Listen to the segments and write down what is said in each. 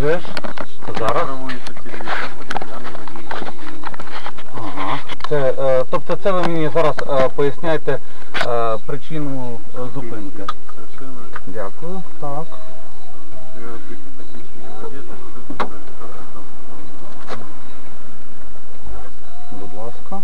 вже. Зараз. Ага. Це, е, тобто це ви мені зараз е, поясняєте е, причину е, зупинки. Дякую. Так. Будь ласка.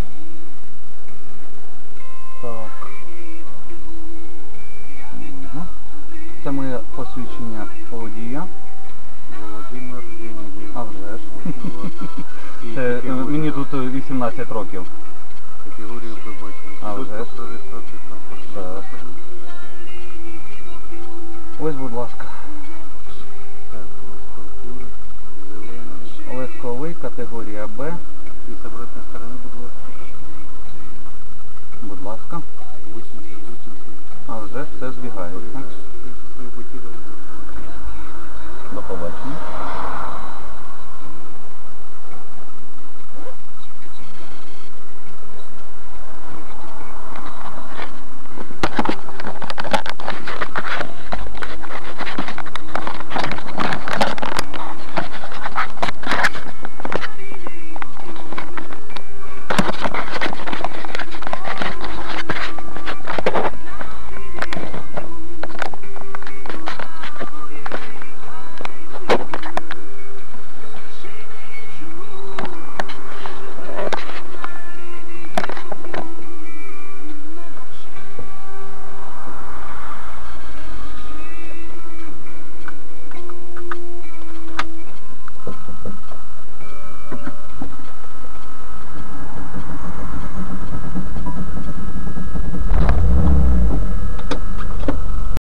Це, е, мені тут е, 18 років. Категорію прибачення. А вже ж. Так. Ось, будь ласка. Легковий, категорія Б. І з обратної сторони, будь ласка. Будь ласка. 80, 80. А вже все збігається.